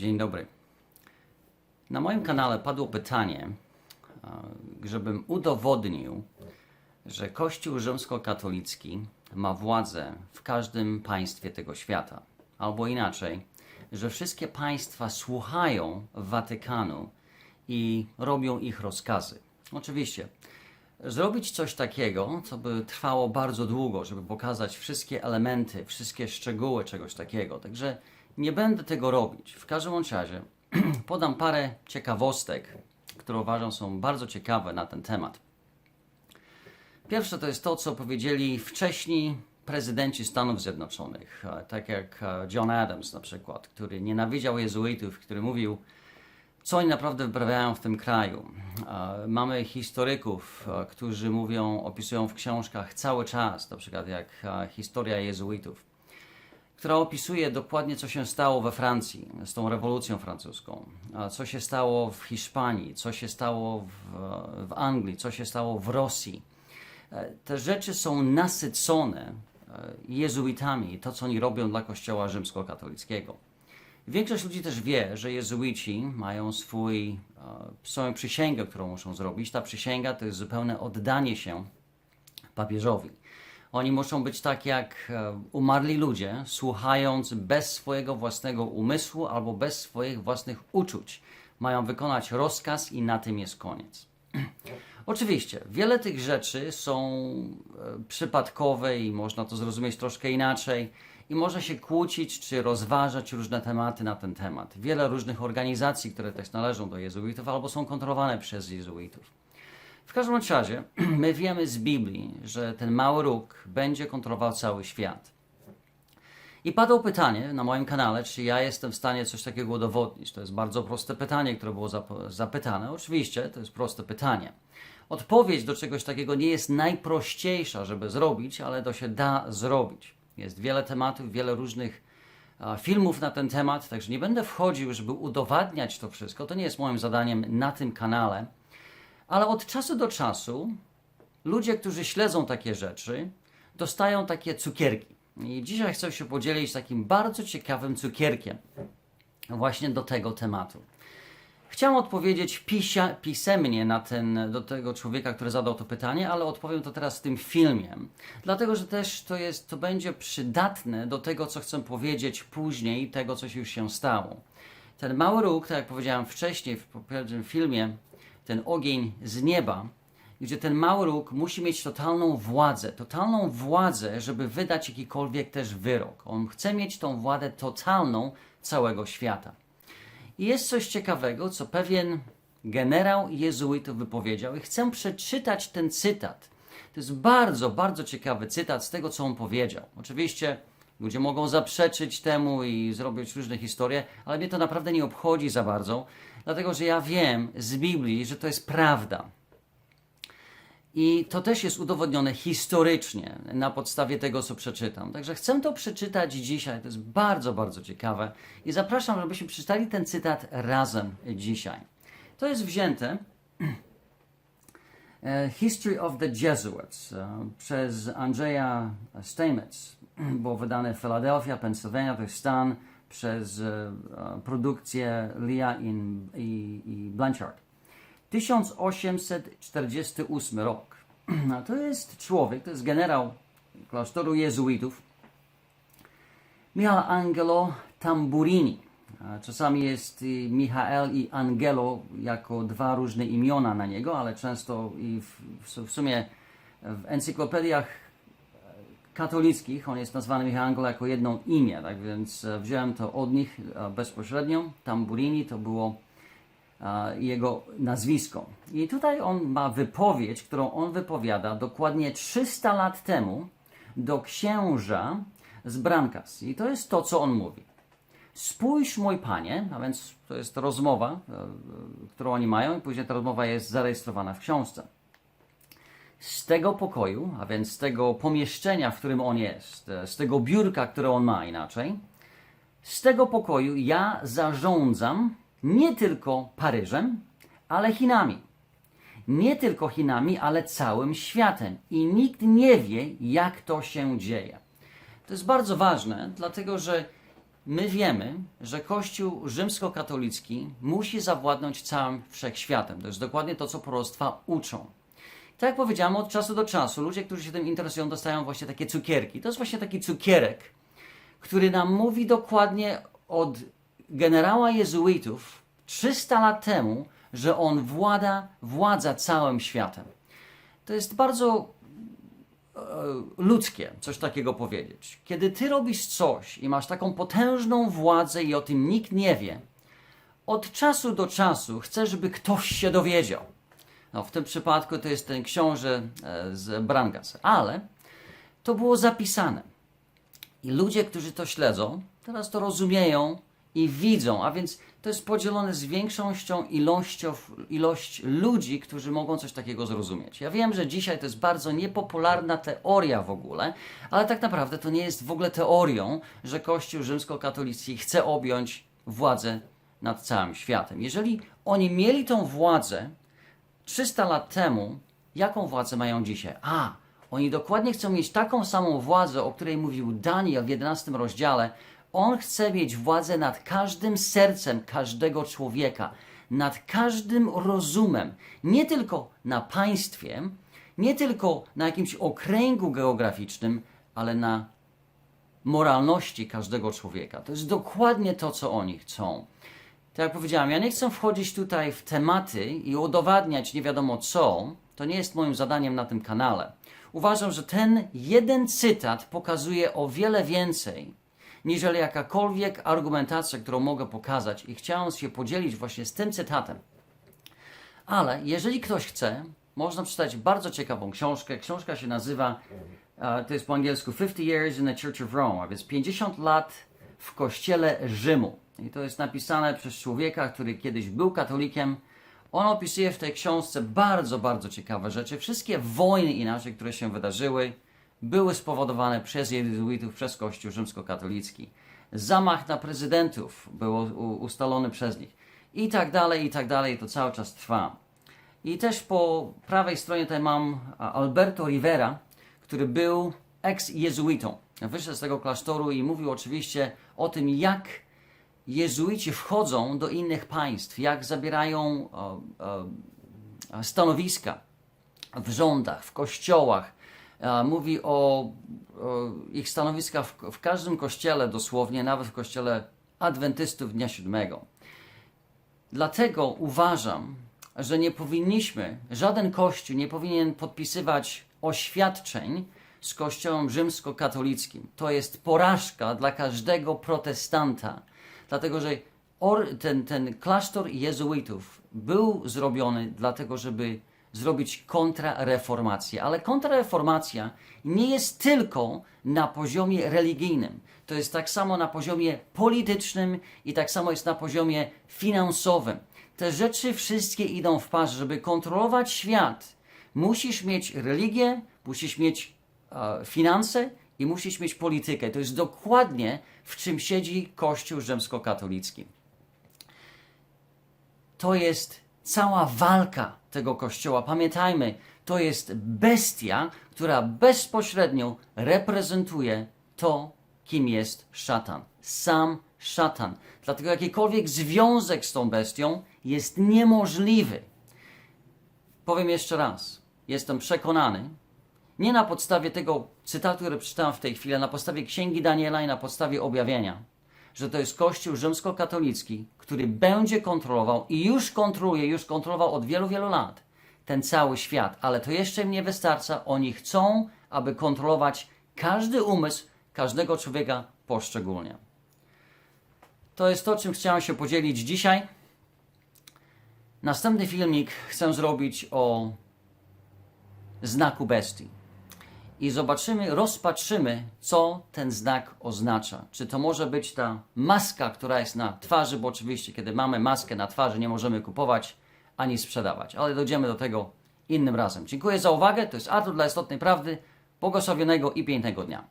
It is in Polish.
Dzień dobry. Na moim kanale padło pytanie, e, żebym udowodnił, że Kościół rzymskokatolicki ma władzę w każdym państwie tego świata. Albo inaczej, że wszystkie państwa słuchają Watykanu i robią ich rozkazy. Oczywiście, zrobić coś takiego, co by trwało bardzo długo, żeby pokazać wszystkie elementy, wszystkie szczegóły czegoś takiego. Także nie będę tego robić. W każdym razie podam parę ciekawostek, które uważam są bardzo ciekawe na ten temat. Pierwsze to jest to, co powiedzieli wcześniej prezydenci Stanów Zjednoczonych, e, tak jak e, John Adams na przykład, który nienawidział jezuitów, który mówił, co oni naprawdę wyprawiają w tym kraju. E, Mamy historyków, którzy mówią, opisują w książkach cały czas, na przykład jak historia jezuitów, która opisuje dokładnie, co się stało we Francji z tą rewolucją francuską, co się stało w Hiszpanii, co się stało w, w Anglii, co się stało w Rosji. E, Te rzeczy są nasycone e, jezuitami, to co oni robią dla Kościoła rzymskokatolickiego. Większość ludzi też wie, że jezuici mają swój, e, swoją przysięgę, którą muszą zrobić. Ta przysięga to jest zupełne oddanie się papieżowi. Oni muszą być tak jak e, umarli ludzie, słuchając bez swojego własnego umysłu albo bez swoich własnych uczuć. Mają wykonać rozkaz i na tym jest koniec. Oczywiście, wiele tych rzeczy są e, przypadkowe i można to zrozumieć troszkę inaczej i można się kłócić czy rozważać różne tematy na ten temat. Wiele różnych organizacji, które też należą do jezuitów albo są kontrolowane przez jezuitów. W każdym razie, my wiemy z Biblii, że ten mały róg będzie kontrolował cały świat. I padło pytanie na moim kanale, czy ja jestem w stanie coś takiego udowodnić. To jest bardzo proste pytanie, które było zap- zapytane. Oczywiście, to jest proste pytanie. Odpowiedź do czegoś takiego nie jest najprościejsza, żeby zrobić, ale to się da zrobić. Jest wiele tematów, wiele różnych filmów na ten temat, także nie będę wchodził, żeby udowadniać to wszystko. To nie jest moim zadaniem na tym kanale. Ale od czasu do czasu ludzie, którzy śledzą takie rzeczy, dostają takie cukierki. I dzisiaj chcę się podzielić takim bardzo ciekawym cukierkiem właśnie do tego tematu. Chciałem odpowiedzieć pisia, pisemnie na ten, do tego człowieka, który zadał to pytanie, ale odpowiem to teraz w tym filmie. Dlatego, że też to, jest, to będzie przydatne do tego, co chcę powiedzieć później, tego, co się już się stało. Ten mały róg, tak jak powiedziałem wcześniej w poprzednim filmie, ten ogień z nieba, gdzie ten mały róg musi mieć totalną władzę, totalną władzę, żeby wydać jakikolwiek też wyrok. On chce mieć tą władzę totalną całego świata. I jest coś ciekawego, co pewien generał jezuitów wypowiedział, i chcę przeczytać ten cytat. To jest bardzo, bardzo ciekawy cytat z tego, co on powiedział. Oczywiście ludzie mogą zaprzeczyć temu i zrobić różne historie, ale mnie to naprawdę nie obchodzi za bardzo, dlatego że ja wiem z Biblii, że to jest prawda. I to też jest udowodnione historycznie na podstawie tego, co przeczytam. Także chcę to przeczytać dzisiaj. To jest bardzo, bardzo ciekawe. I zapraszam, żebyśmy przeczytali ten cytat razem dzisiaj. To jest wzięte e, History of the Jesuits e, przez Andrzeja Stamets. Było wydane w Philadelphia, Pennsylvania, to jest stan, przez e, produkcję Lia i, i Blanchard. 1848 rok. A to jest człowiek, to jest generał klasztoru jezuitów, Michelangelo Tamburini. Czasami jest Michael i Angelo jako dwa różne imiona na niego, ale często w w sumie w encyklopediach katolickich on jest nazwany Michelangelo jako jedno imię, tak więc e, wziąłem to od nich e, bezpośrednio. Tamburini to było e, jego nazwisko. I tutaj on ma wypowiedź, którą on wypowiada dokładnie 300 lat temu do księża z Brancas. I to jest to, co on mówi. Spójrz, mój panie, a więc to jest rozmowa, którą oni mają, i później ta rozmowa jest zarejestrowana w książce. Z tego pokoju, a więc z tego pomieszczenia, w którym on jest, e, z tego biurka, które on ma inaczej, z tego pokoju ja zarządzam nie tylko Paryżem, ale Chinami. Nie tylko Chinami, ale całym światem. I nikt nie wie, jak to się dzieje. To jest bardzo ważne, dlatego że my wiemy, że Kościół rzymskokatolicki musi zawładnąć całym wszechświatem. To jest dokładnie to, co proroctwa uczą. Tak jak powiedziałem, od czasu do czasu ludzie, którzy się tym interesują, dostają właśnie takie cukierki. To jest właśnie taki cukierek, który nam mówi dokładnie od generała jezuitów 300 lat temu, że on włada, władza całym światem. To jest bardzo e, ludzkie coś takiego powiedzieć. Kiedy ty robisz coś i masz taką potężną władzę i o tym nikt nie wie, od czasu do czasu chcesz, żeby ktoś się dowiedział. No, w tym przypadku to jest ten książę e, z Brangas, ale to było zapisane. I ludzie, którzy to śledzą, teraz to rozumieją i widzą, a więc to jest podzielone z większością ilością, ilość ludzi, którzy mogą coś takiego zrozumieć. Ja wiem, że dzisiaj to jest bardzo niepopularna teoria w ogóle, ale tak naprawdę to nie jest w ogóle teorią, że Kościół rzymskokatolicki chce objąć władzę nad całym światem. Jeżeli oni mieli tą władzę 300 lat temu, jaką władzę mają dzisiaj? A, oni dokładnie chcą mieć taką samą władzę, o której mówił Daniel w 11 rozdziale. On chce mieć władzę nad każdym sercem każdego człowieka, nad każdym rozumem, nie tylko na państwie, nie tylko na jakimś okręgu geograficznym, ale na moralności każdego człowieka. To jest dokładnie to, co oni chcą. Tak jak powiedziałem, ja nie chcę wchodzić tutaj w tematy i udowadniać nie wiadomo co. To nie jest moim zadaniem na tym kanale. Uważam, że ten jeden cytat pokazuje o wiele więcej, niżeli jakakolwiek argumentacja, którą mogę pokazać i chciałem się podzielić właśnie z tym cytatem. Ale jeżeli ktoś chce, można przeczytać bardzo ciekawą książkę. Książka się nazywa, e, to jest po angielsku 50 Years in the Church of Rome, a więc 50 lat w kościele Rzymu. I to jest napisane przez człowieka, który kiedyś był katolikiem. On opisuje w tej książce bardzo, bardzo ciekawe rzeczy. Wszystkie wojny inaczej, które się wydarzyły, były spowodowane przez jezuitów, przez Kościół rzymskokatolicki. Zamach na prezydentów był ustalony przez nich. I tak dalej, i tak dalej. To cały czas trwa. I też po prawej stronie tutaj mam Alberto Rivera, który był ex-jezuitą. Wyszedł z tego klasztoru i mówił oczywiście o tym, jak jezuici wchodzą do innych państw, jak zabierają e, e, stanowiska w rządach, w kościołach. E, Mówi o, ich stanowiskach w każdym kościele, dosłownie, nawet w kościele adwentystów Dnia Siódmego. Dlatego uważam, że nie powinniśmy, żaden kościół nie powinien podpisywać oświadczeń z kościołem rzymskokatolickim. To jest porażka dla każdego protestanta, dlatego że ten, ten klasztor jezuitów był zrobiony dlatego, żeby zrobić kontrareformację. Ale kontrareformacja nie jest tylko na poziomie religijnym. To jest tak samo na poziomie politycznym i tak samo jest na poziomie finansowym. Te rzeczy wszystkie idą w parze, żeby kontrolować świat. Musisz mieć religię, musisz mieć finanse i musisz mieć politykę. To jest dokładnie w czym siedzi Kościół rzymskokatolicki. To jest cała walka tego kościoła. Pamiętajmy, to jest bestia, która bezpośrednio reprezentuje to, kim jest szatan. Sam szatan. Dlatego jakikolwiek związek z tą bestią jest niemożliwy. Powiem jeszcze raz. Jestem przekonany, nie na podstawie tego cytatu, który przeczytałem w tej chwili, na podstawie Księgi Daniela i na podstawie objawienia, że to jest Kościół rzymskokatolicki, który będzie kontrolował i już kontroluje, już kontrolował od wielu, wielu lat ten cały świat. Ale to jeszcze im nie wystarcza. Oni chcą, aby kontrolować każdy umysł każdego człowieka poszczególnie. To jest to, czym chciałem się podzielić dzisiaj. Następny filmik chcę zrobić o znaku bestii. I zobaczymy, rozpatrzymy, co ten znak oznacza. Czy to może być ta maska, która jest na twarzy, bo oczywiście, kiedy mamy maskę na twarzy, nie możemy kupować ani sprzedawać. Ale dojdziemy do tego innym razem. Dziękuję za uwagę. To jest Artur dla Istotnej Prawdy. Błogosławionego i pięknego dnia.